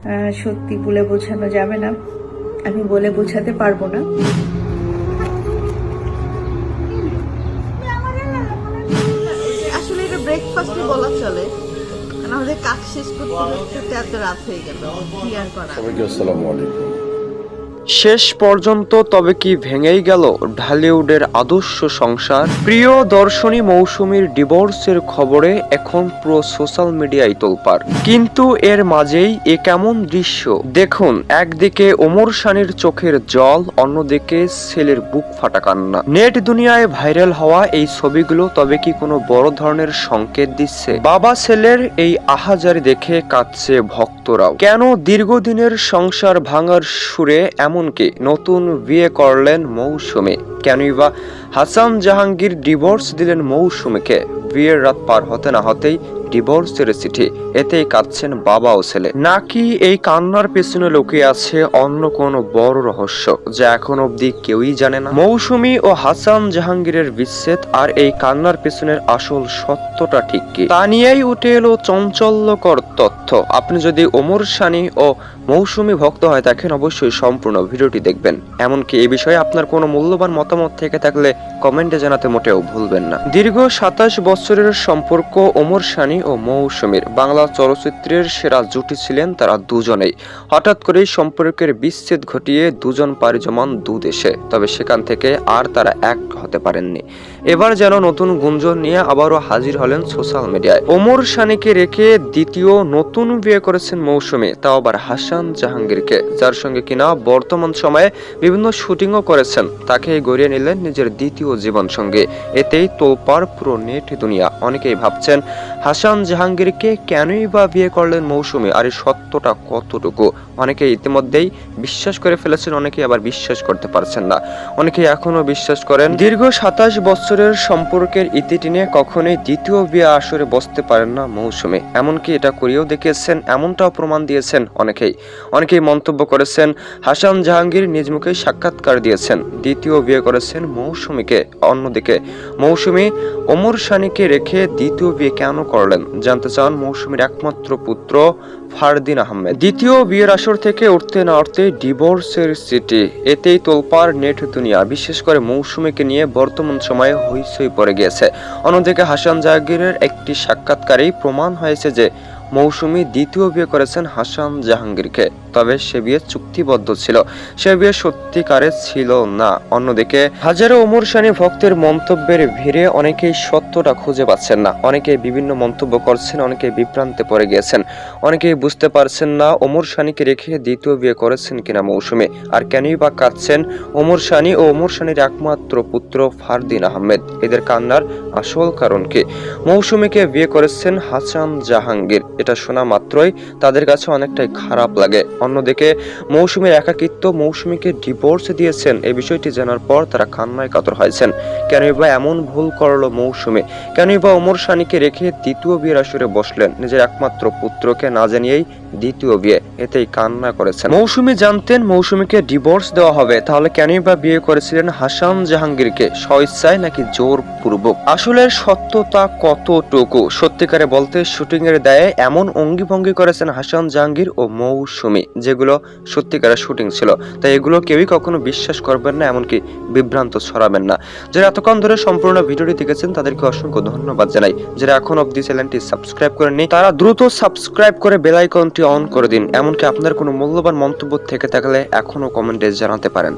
আহ, সত্যি বলে বোঝানো যাবে না। আমি বলে বোঝাতে পারব না। আসলে এটা ব্রেকফাস্টই বলা চলে। আমাদের কাজ শেষ করতে করতে এত রাত হয়ে গেল। কি আর করা? সবাইকে আসসালামু আলাইকুম। শেষ পর্যন্ত তবে কি ভেঙেই গেল ঢালিউডের আদর্শ সংসার? প্রিয় দর্শনী মৌসুমীর ডিভোর্সের খবরে এখন পুরো সোশ্যাল মিডিয়ায় তোলপার কিন্তু এর মাঝেই এ কেমন দৃশ্য? দেখুন, একদিকে ওমর শানির চোখের জল, অন্যদিকে ছেলের বুক ফাটা কান্না। নেট দুনিয়ায় ভাইরাল হওয়া এই ছবিগুলো তবে কি কোনো বড় ধরনের সংকেত দিচ্ছে? বাবা ছেলের এই আহাজারি দেখে কাঁদছে ভক্তরাও। কেন দীর্ঘদিনের সংসার ভাঙার সুরে এমনকি নতুন বিয়ে করলেন মৌসুমী। কেনই বা হাসান জাহাঙ্গীর ডিভোর্স দিলেন মৌসুমীকে। বিয়ের রাত পার হতে না হতেই ডিভোর্সের চিঠি। এতেই কাঁদছেন বাবা ও ছেলে। নাকি এই কান্নার পেছনে লুকিয়ে আছে অন্য কোনো বড় রহস্য, যা এখন অবধি কেউই জানে না? মৌসুমি ও হাসান জাহাঙ্গীরের বিচ্ছেদ আর এই কান্নার পেছনের আসল সত্যটা ঠিক কি? তা নিয়েই উঠে এলো চঞ্চল্যকর তথ্য। আপনি যদি ওমর সানি ও মৌসুমি ভক্ত হয়ে থাকেন অবশ্যই সম্পূর্ণ ভিডিওটি দেখবেন। এমনকি এই বিষয়ে আপনার কোনো মূল্যবান মতামত থেকে থাকলে কমেন্টে জানাতে মোটেও ভুলবেন না। দীর্ঘ সাতাশ বছরের সম্পর্ক ওমর সানি ও মৌসুমীর বাংলা চলচ্চিত্রের সেরা জুটি ছিলেন তারা দুজনেই। হঠাৎ করেই সম্পর্কের বিচ্ছেদ ঘটিয়ে দুজন পাড়ি জমান দেশে, তবে সেখান থেকে আর তারা এক হতে পারেননি। এবার যেন নতুন গুঞ্জন নিয়ে আবারও হাজির হলেন সোশ্যাল মিডিয়ায়। ওমর সানিকে রেখে দ্বিতীয় নতুন বিয়ে করেছেন মৌসুমী, তাও আবার হাসান জাহাঙ্গীরকে, যার সঙ্গে কিনা বর্তমান সময়ে বিভিন্ন শুটিংও করেছেন। তাকে গড়িয়ে নিলেন নিজের দ্বিতীয় জীবন সঙ্গে এতেই তোলপার পুরো নেট দুনিয়া। অনেকেই ভাবছেন হাসান জাহাঙ্গীরকে কেনই বা বিয়ে করলেন মৌসুমী? আর এই সত্যটা কতটুকু? অনেকে ইতিমধ্যেই বিশ্বাস করে ফেলেছেন অনেকে আবার বিশ্বাস করতে পারছেন না। অনেকে এখনও বিশ্বাস করেন, দীর্ঘ সাতাশ বছরের সম্পর্কের ইতি টেনে কখনোই দ্বিতীয় বিয়ে আসরে বসতে পারেন না মৌসুমী। এমনকি এটা করিয়েও দেখিয়েছেন, এমনটাও প্রমাণ দিয়েছেন অনেকেই। অনেকেই মন্তব্য করেছেন, হাসান জাহাঙ্গীর নিজ মুখে সাক্ষাৎকার দিয়েছেন, দ্বিতীয় বিয়ে করেছেন মৌসুমীকে অন্যদিকে। মৌসুমী, ওমর সানিকে রেখে দ্বিতীয় বিয়ে কেন করলেন। জানতে চান মৌসুমীর একমাত্র পুত্র ফারদিন আহমেদ। দ্বিতীয় বিয়ের আসর থেকে উঠতে না উঠতে ডিভোর্সের সিটি, এতেই তোলপার নেট দুনিয়া, বিশেষ করে মৌসুমীকে নিয়ে বর্তমান সময়ে হইচই পড়ে গিয়েছে। অন্যদিকে হাসান জাহাঙ্গীরের একটি সাক্ষাৎকারেই প্রমাণ হয়েছে যে মৌসুমী দ্বিতীয় বিয়ে করেছেন হাসান জাহাঙ্গীরকে। তবে সে বিয়ে চুক্তিবদ্ধ ছিল। সে বিয়ে সত্যিকারে ছিল না। অন্যদিকে, হাজারো ওমর সানি ভক্তের মন্তব্যের ভিড়ে অনেকেই সত্যটা খুঁজে পাচ্ছেন না। অনেকে বিভিন্ন মন্তব্য করছেন অনেকে বিভ্রান্তে পড়ে গিয়েছেন। অনেকেই বুঝতে পারছেন না ওমর সানিকে রেখে দ্বিতীয় বিয়ে করেছেন কিনা মৌসুমি। আর কেনই বা কাঁদছেন ওমর সানি ও ওমর সানির একমাত্র পুত্র ফারদিন আহমেদ? এদের কান্নার আসল কারণ কি? মৌসুমীকে বিয়ে করেছেন হাসান জাহাঙ্গীর। এটা শোনা মাত্রই তাদের কাছে অনেকটাই খারাপ লাগে। অন্যদিকে, মৌসুমীর একাকিত্ব মৌসুমীকে ডিভোর্স দিয়েছেন। এই বিষয়টি জানার পর তারা কান্নায় কাতর হয়েছেন। কেনই বা এমন ভুল করল মৌসুমী? কেনই বা ওমর সানিকে রেখে দ্বিতীয় বিয়ের আসরে বসলেন? নিজের একমাত্র পুত্রকে না জানিয়েই দ্বিতীয় বিয়ে। এতেই কান্না করেছেন। মৌসুমী জানতেন মৌসুমীকে ডিভোর্স দেওয়া হবে। তাহলে কেনই বা বিয়ে করেছিলেন হাসান জাহাঙ্গীরকে? স্বইচ্ছায় নাকি জোর পূর্বক আসলে সত্যতা কতটুকু? সত্যিকারে বলতে শুটিং এর দায়ে এমন অঙ্গি ভঙ্গি করেছেন হাসান জাহাঙ্গীর ও মৌসুমী, যেগুলো সত্যিকারের শুটিং ছিল। তাই এগুলো কেউই কখনো বিশ্বাস করবেন না, এমনকি বিভ্রান্ত ছড়াবেন না। যারা এতক্ষণ ধরে সম্পূর্ণ ভিডিওটি দেখেছেন, তাদেরকে অসংখ্য ধন্যবাদ জানাই। যারা এখন অবধি চ্যানেলটি সাবস্ক্রাইব করেননি, তারা দ্রুত সাবস্ক্রাইব করে বেল আইকনটি অন করে দিন, এমনকি আপনার কোনো মূল্যবান মন্তব্য থেকে থাকলে এখনও কমেন্টে জানাতে পারেন।